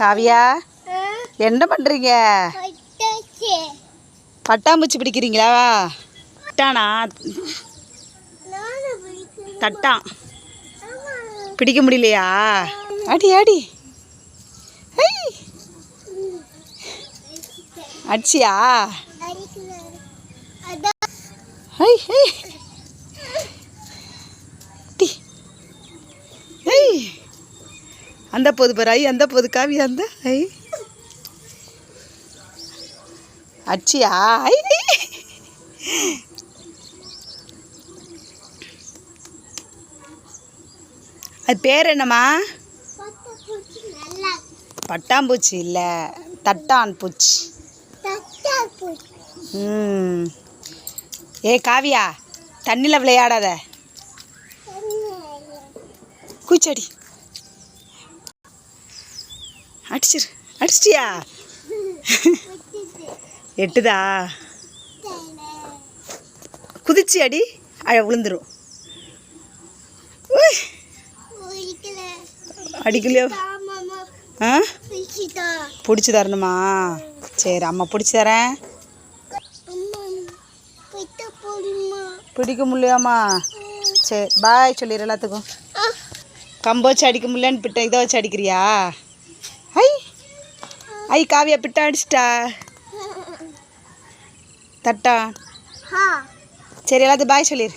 காவியா என்ன பண்ணுறீங்க பட்டாம்பூச்சி பிடிக்கிறீங்களா? தட்டானா தட்டான் பிடிக்க முடியலையா? அடி அடி. அடிச்சியா? ஐ ஐ டி. ஐ அந்த போது பாரு ஐ அந்த போது காவி அந்த ஐ. அடிச்சியா ஐ ஐ. அது பேர் என்னம்மா? பட்டாம்பூச்சி இல்லை. தட்டான் பூச்சி. ம். ஏ காவியா தண்ணியில் விளையாடாத. கூச்சடி அடிச்சிரு. அடிச்சிட்டியா? எட்டுதா? குதிச்சு அடி அழ விழுந்துரும் அடிக்கலையோ? ஆ? பிடிச்சி தரணுமா? சரி அம்மா பிடிச்சி தரேன். பிடிக்க முடியாமா சரி பாய் சொல்லிடு எல்லாத்துக்கும். கம்பை வச்சு அடிக்க முடியலன்னு பிட்ட இதை வச்சு அடிக்கிறியா? ஐ. ஐ காவியா பிட்ட அடிச்சிட்டா? தட்டா? சரி எல்லாத்தையும் பாய் சொல்லிடு